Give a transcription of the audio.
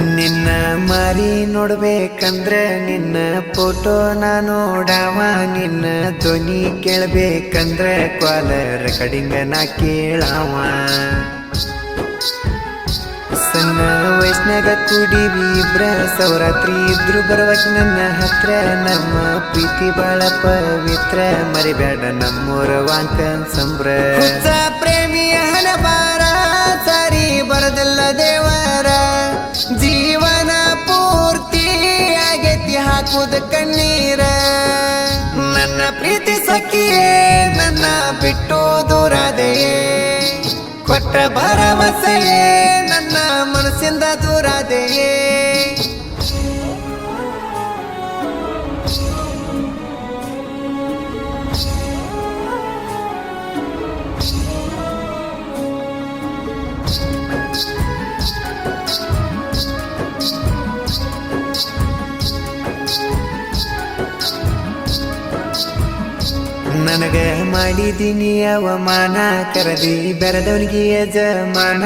ನಿನ್ನ ಮರಿ ನೋಡ್ಬೇಕಂದ್ರೆ ನಿನ್ನ ಫೋಟೋ ನಾನು ನೋಡವ, ನಿನ್ನ ಧ್ವನಿ ಕೇಳ್ಬೇಕಂದ್ರೆ ಕ್ವಾಲರ್ ನಾ ಕೇಳಾವ. ಸಣ್ಣ ವಯಸ್ನಾಗ ಕುಡಿವಿ ಇಬ್ರ, ಸೌರಾತ್ರಿ ಇದ್ರು ಬರ್ವಕ್ ನನ್ನ ಹತ್ರ. ನಮ್ಮ ಪ್ರೀತಿ ಬಾಳ ಪವಿತ್ರ ಮರಿಬೇಡ ನಮ್ಮೂರ ವಾಂಕ ಸಂಬ್ರ. ಪ್ರೇಮಿಯ ಹಣಬಾರ ಸರಿ ಬರದಲ್ಲ ದೇವರ ಹಾಕುದ ಕಣ್ಣೀರ. ನನ್ನ ಪ್ರೀತಿ ಸಖಿಯೇ ನನ್ನ ಬಿಟ್ಟು ದೂರಾದೆಯೇ. ಕೊಟ್ಟ ಭರವಸೆಯೇ ನನ್ನ ಮನಸ್ಸಿಂದ ದೂರಾದೆಯೇ. ನನಗ ಮಾಡಿದೀನಿ ಅವಮಾನ. ಕರದಿ ಬೆರೆದವನಿಗೆ ಯಜಮಾನ.